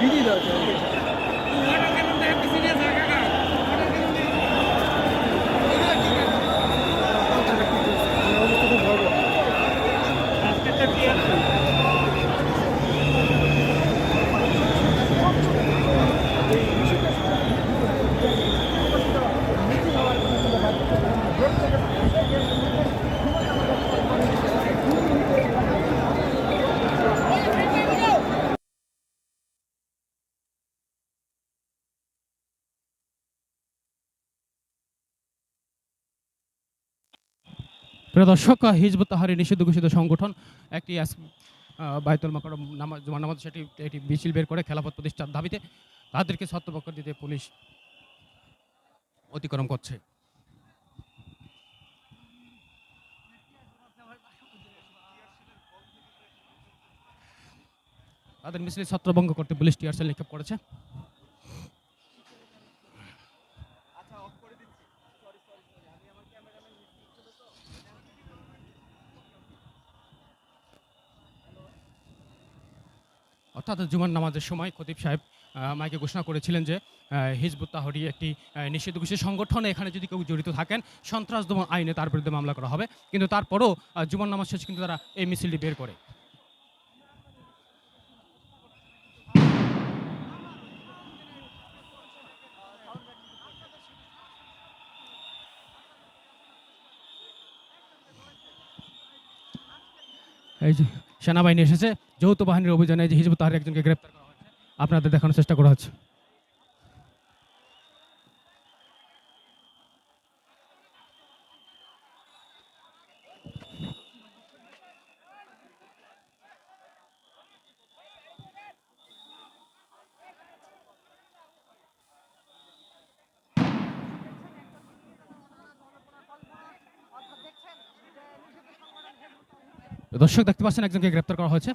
余地的折叠 প্রিয় দর্শক, হিজবুত তাহারি নিষিদ্ধ ঘোষিত সংগঠন, একটি বায়তুল মাকরম নামাজ নামাজ সেটি একটি মিছিল বের করে খেলাফত প্রতিষ্ঠার দাবিতে তাদেরকে ছত্রপক্ষ দিতে পুলিশ অতিক্রম করছে। তাদের মিছিল ছত্রভঙ্গ করতে পুলিশ টিয়ারসেল নিক্ষেপ করেছে। অর্থাৎ জুমার নামাজের সময় খতিব সাহেব মাইকে ঘোষণা করেছিলেন যে হিজবুত তাহরি একটি নিষিদ্ধ ঘোষিত সংগঠন। এখানে যদি কেউ জড়িত থাকেন সন্ত্রাস দমন আইনে তার বিরুদ্ধে মামলা করা হবে। কিন্তু তারপরও জুমার নামাজ শেষে কিন্তু তারা এই মিছিলটি বের করে। এই যে সেনাবাহিনী এসেছে, যৌথ বাহিনীর অভিযানে যে হিজবুত তাহারি একজনকে গ্রেপ্তার করা হয়েছে। আপনাদের দেখানোর চেষ্টা করা হচ্ছে। দর্শক দেখতে পাচ্ছেন একজনকে গ্রেপ্তার করা হয়েছে।